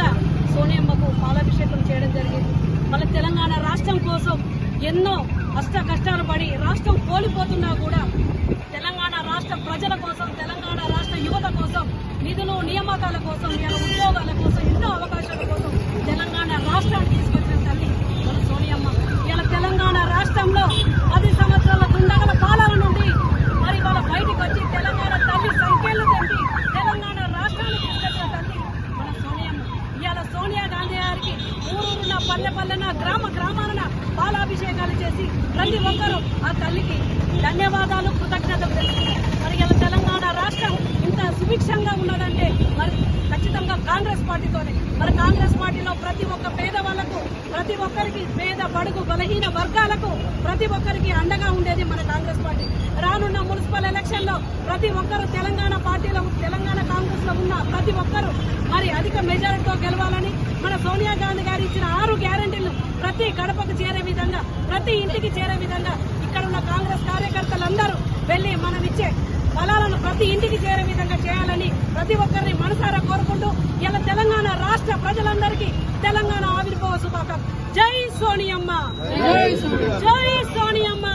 ఘనంగా సోనియమ్మకు పాలాభిషేకం చేయడం జరిగింది. మన తెలంగాణ రాష్ట్రం కోసం ఎన్నో అష్ట కష్టాలు పడి రాష్ట్రం కోల్పోతున్నా కూడా తెలంగాణ రాష్ట్ర ప్రజల కోసం తెలంగాణ రాష్ట్ర యువత కోసం నిధులు నియామకాల కోసం ఉద్యోగాల కోసం ఎన్నో అవకాశాలు పల్లె పల్లెన గ్రామ గ్రామాన పాలాభిషేకాలు చేసి ప్రతి ఒక్కరూ ఆ తల్లికి ధన్యవాదాలు కృతజ్ఞతలు తెలుపుతున్నారు మరి ఇలా తెలంగాణ రాష్ట్రం ఇంత సుభిక్షంగా ఉన్నదంటే మరి ఖచ్చితంగా కాంగ్రెస్ పార్టీతోనే. మరి కాంగ్రెస్ పార్టీలో ప్రతి ఒక్క పేదవాళ్ళకు ప్రతి ఒక్కరికి పేద బడుగు బలహీన వర్గాలకు ప్రతి ఒక్కరికి అండగా ఉండేది మన కాంగ్రెస్ పార్టీ. రానున్న మున్సిపల్ ఎలక్షన్లో ప్రతి ఒక్కరూ తెలంగాణ పార్టీలో తెలంగాణ కాంగ్రెస్లో ఉన్న ప్రతి ఒక్కరు మరి అధిక మెజారిటీతో గెలవాలని మన సోనియా గాంధీ ప్రతి గడపకు చేరే విధంగా ప్రతి ఇంటికి చేరే విధంగా ఇక్కడ ఉన్న కాంగ్రెస్ కార్యకర్తలందరూ వెళ్ళి మనం ఇచ్చే ఫలాలను ప్రతి ఇంటికి చేరే విధంగా చేయాలని ప్రతి ఒక్కరిని మనసారా కోరుకుంటూ ఇలా తెలంగాణ రాష్ట్ర ప్రజలందరికీ తెలంగాణ ఆవిర్భావ శుభాకం జై సోనియమ్మ! జై సోనియమ్మ!